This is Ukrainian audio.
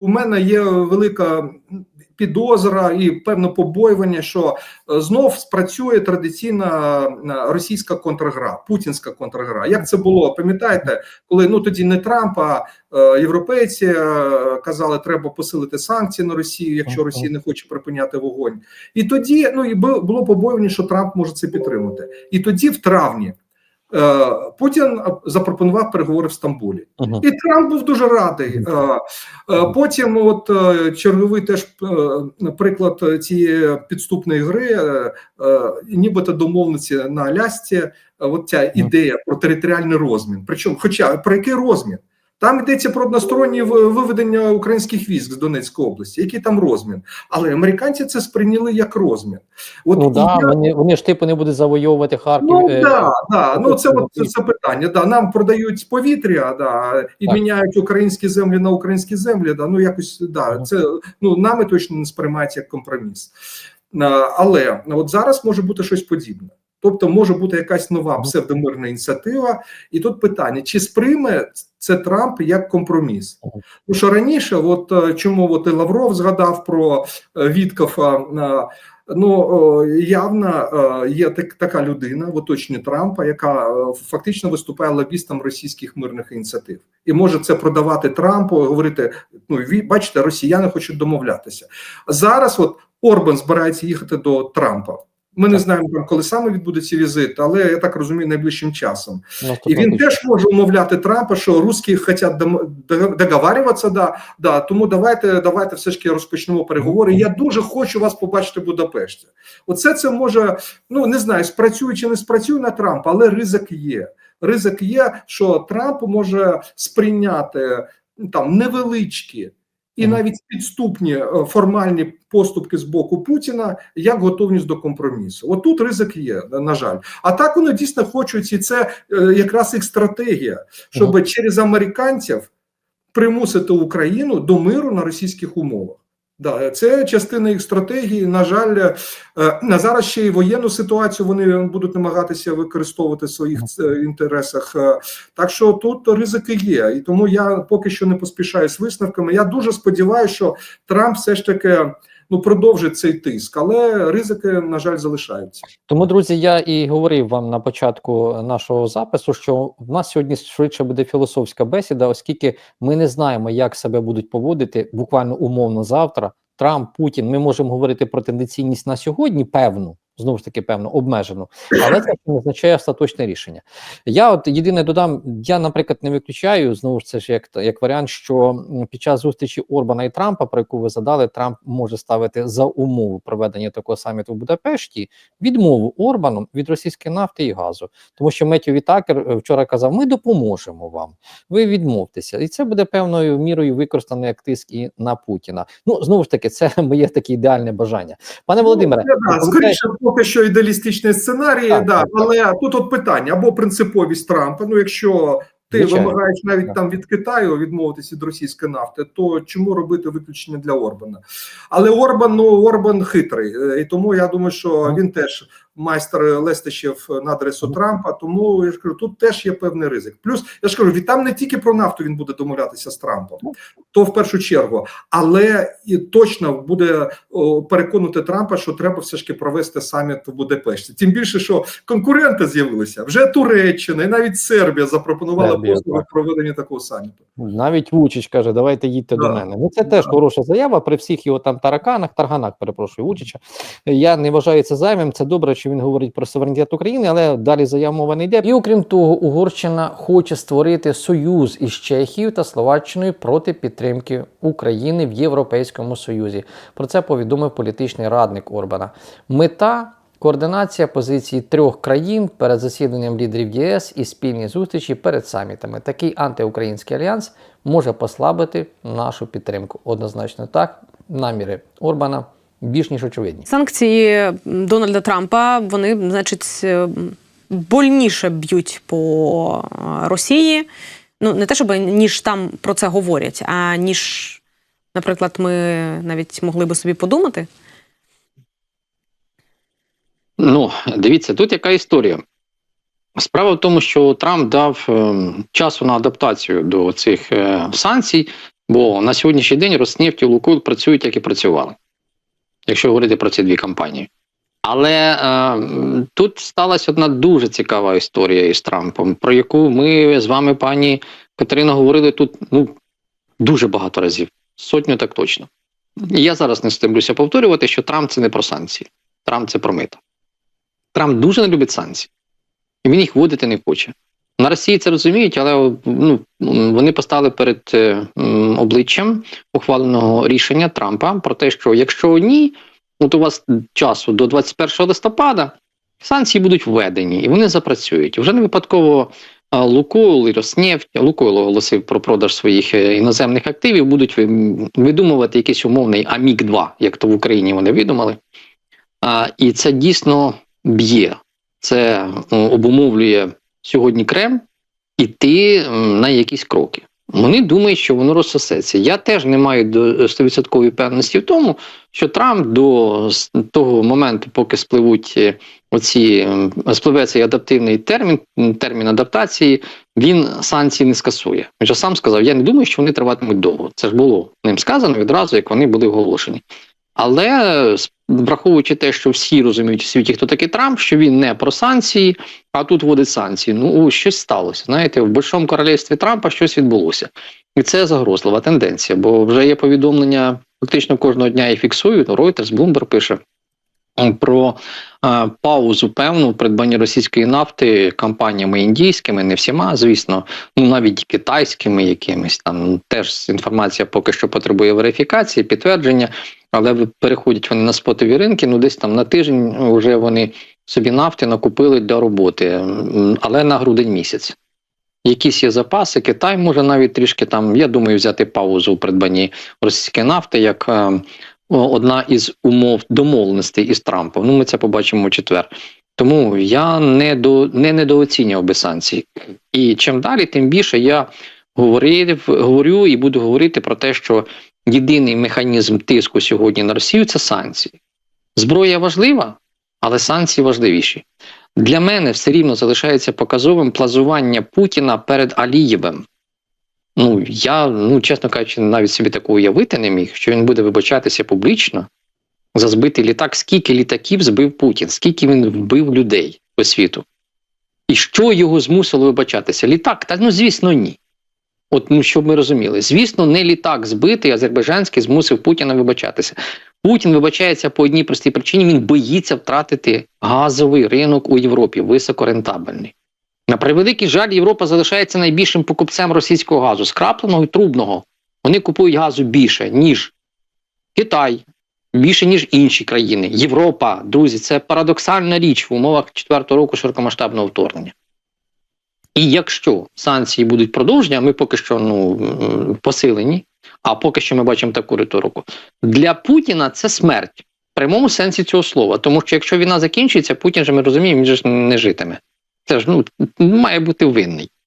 у мене є велика підозра і певне побоювання, що е, знов спрацює традиційна е, російська контргра, путінська контргра. Як це було? Пам'ятаєте, коли ну тоді не Трамп, а е, європейці казали, треба посилити санкції на Росію, якщо Росія не хоче припиняти вогонь. І тоді ну і бу- було побоювання, що Трамп може це підтримати. І тоді, в травні, Путін запропонував переговори в Стамбулі. Угу. І Трамп був дуже радий. Е, е, Потім, от е, черговий теж е, приклад цієї підступної гри, е, е, нібито домовниці на Алясці, е, от ця ідея про територіальний розмін. Причому, хоча про який розмін? Там йдеться про одностороннє виведення українських військ з Донецької області. Який там розмін? Але американці це сприйняли як розмін. От Ну да, я- вони, вони ж типу не будуть завойовувати Харків. Ну е, да, да. Ну це ну, от це, це питання. Да, нам продають повітря, да, і Так. міняють українські землі на українські землі. Да, ну якось да, це ну нами точно не сприймається як компроміс. Але от зараз може бути щось подібне. Тобто може бути якась нова псевдомирна ініціатива, і тут питання: чи сприйме це Трамп як компроміс? Тому що раніше, от е, чому от і Лавров згадав про е, Віткофа, е, Ну явно є так, така людина в оточенні Трампа, яка фактично виступає лобістом російських мирних ініціатив, і може це продавати Трампу, говорити: ну бачите, росіяни хочуть домовлятися. Зараз от Орбан збирається їхати до Трампа. Ми не знаємо там, коли саме відбудеться візит, але я так розумію, найближчим часом. І він теж може умовляти Трампа, що русські хочуть договарюватися, да, да, тому давайте, давайте все ж таки розпочнемо переговори. Я дуже хочу вас побачити в Будапешті. Оце це може, ну не знаю, спрацює чи не спрацює на Трампа, але ризик є. Ризик є, що Трамп може сприйняти ну, там невеличкі. І навіть підступні е, формальні поступки з боку Путіна як готовність до компромісу. Отут ризик є, на жаль. А так вони дійсно хочуть, і це е, якраз їх стратегія, щоб через американців примусити Україну до миру на російських умовах. Да, це частина їх стратегії. На жаль, е, на зараз ще й воєнну ситуацію вони будуть намагатися використовувати в своїх е, інтересах. Е, Так що тут ризики є, і тому я поки що не поспішаю з висновками. Я дуже сподіваюся, що Трамп все ж таки ну продовжить цей тиск, але ризики на жаль залишаються. Тому, друзі, я і говорив вам на початку нашого запису, що в нас сьогодні швидше буде філософська бесіда, оскільки ми не знаємо, як себе будуть поводити буквально умовно завтра. Трамп, Путін. Ми можемо говорити про тенденційність на сьогодні, певну, знову ж таки, певну, обмежену, але це не означає остаточне рішення. Я от єдине додам: я, наприклад, не виключаю знову ж це ж як, як варіант, що під час зустрічі Орбана і Трампа, про яку ви задали, Трамп може ставити за умову проведення такого саміту в Будапешті відмову Орбану від російської нафти і газу, тому що Меттю Вітакер е, вчора казав: ми допоможемо вам, ви відмовтеся, і це буде певною мірою використаний як тиск і на Путіна. Ну знову ж таки, це моє таке ідеальне бажання, пане Володимире. Ну, да, скоріше, поки що ідеалістичний сценарій, Так, да, так, так. але тут от питання або принциповість Трампа. Ну, якщо ти Звичайно. вимагаєш навіть Так. там від Китаю відмовитися від російської нафти, то чому робити виключення для Орбана? Але Орбан, ну Орбан хитрий, е, і тому я думаю, що він теж майстер лестищів на адресу Трампа. Тому я ж кажу, тут теж є певний ризик. Плюс я ж кажу, від там не тільки про нафту він буде домовлятися з Трампом, то в першу чергу, але і точно буде о, переконати Трампа, що треба все ж таки провести саміт в Будапешті. Тим більше, що конкуренти з'явилися вже Туреччина і навіть Сербія запропонувала послуги проведення такого саміту. Навіть Вучич каже, давайте їдьте Да. до мене. Ну це теж Да. хороша заява при всіх його там тараканах, тарганах, перепрошую, Вучича. Я не вважаю це зайвим. Це добре, що він говорить про суверенітет України, але далі заяв мова не йде. І окрім того, Угорщина хоче створити союз із Чехією та Словаччиною проти підтримки України в Європейському Союзі. Про це повідомив політичний радник Орбана. Мета. Координація позицій трьох країн перед засіданням лідерів ЄС і спільні зустрічі перед самітами. Такий антиукраїнський альянс може послабити нашу підтримку. Однозначно так, наміри Орбана більш ніж очевидні. Санкції Дональда Трампа вони, значить, е, больніше б'ють по е, Росії. Ну, не те, щоб ніж там про це говорять, а ніж, наприклад, ми навіть могли би собі подумати. Ну, дивіться, тут яка історія. Справа в тому, що Трамп дав е, часу на адаптацію до цих е, санкцій. Бо на сьогоднішній день Роснефть і Лукойл працюють, як і працювали, якщо говорити про ці дві компанії. Але е, тут сталася одна дуже цікава історія із Трампом, про яку ми з вами, пані Катерина, говорили тут ну, дуже багато разів. Сотню так точно. Я зараз не стремлюся повторювати, що Трамп це не про санкції. Трамп це про мита. Трамп дуже не любить санкції. І він їх вводити не хоче. На Росії це розуміють, але ну, вони постали перед е, обличчям ухваленого рішення Трампа про те, що якщо ні, от у вас часу до 21 листопада санкції будуть введені і вони запрацюють. Вже не випадково Лукойл і Роснефть, Лукойл оголосив про продаж своїх е, іноземних активів, будуть видумувати якийсь умовний Амік 2 як то в Україні вони видумали. І це дійсно б'є. Це обумовлює сьогодні Кремль іти на якісь кроки. Вони думають, що воно розсосеться. Я теж не маю до 100% певності в тому, що Трамп до того моменту, поки спливуть е, оці спливе цей адаптивний термін, термін адаптації, він санкції не скасує. Він же сам сказав: я не думаю, що вони триватимуть довго. Це ж було ним сказано відразу, як вони були оголошені. Але е, враховуючи те, що всі розуміють у світі, хто такий Трамп, що він не про санкції, а тут вводить санкції. Ну щось сталося. Знаєте, в большому королівстві Трампа щось відбулося, і це загрозлива тенденція. Бо вже є повідомлення фактично кожного дня і фіксують. Reuters, Bloomberg пише про е, паузу певну в придбанні російської нафти компаніями індійськими, не всіма, звісно, ну навіть китайськими якимись там теж інформація поки що потребує верифікації, підтвердження, але переходять вони на спотові ринки. Ну десь там на тиждень вже вони собі нафти накупили для роботи, але на грудень місяць. Якісь є запаси, Китай може навіть трішки там, я думаю, взяти паузу у придбанні російської нафти як е, одна із умов домовленостей із Трампом. Ну, ми це побачимо у четвер. Тому я не до не недооцінював би санкції. І чим далі, тим більше я говорив, говорю і буду говорити про те, що єдиний механізм тиску сьогодні на Росію це санкції. Зброя важлива, але санкції важливіші. Для мене все рівно залишається показовим плазування Путіна перед Алієвим. Ну, я, ну, чесно кажучи, навіть собі такого уявити не міг, що він буде вибачатися публічно за збитий літак. Скільки літаків збив Путін, скільки він вбив людей по світу. І що його змусило вибачатися? Літак? Та ну, звісно, ні. От, ну, щоб ми розуміли, звісно, не літак збитий, азербайджанський змусив Путіна вибачатися. Путін вибачається по одній простій причині: він боїться втратити газовий ринок у Європі, високорентабельний. На превеликий жаль, Європа залишається найбільшим покупцем російського газу, скрапленого і трубного. Вони купують газу більше, ніж Китай, більше, ніж інші країни. Європа, друзі, це парадоксальна річ в умовах четвертого року широкомасштабного вторгнення. І якщо санкції будуть продовжені, а ми поки що ну, посилені, а поки що ми бачимо таку риторику, для Путіна це смерть в прямому сенсі цього слова. Тому що якщо війна закінчиться, Путін же ми розуміємо, він же не житиме. Це ж ну, має бути винний.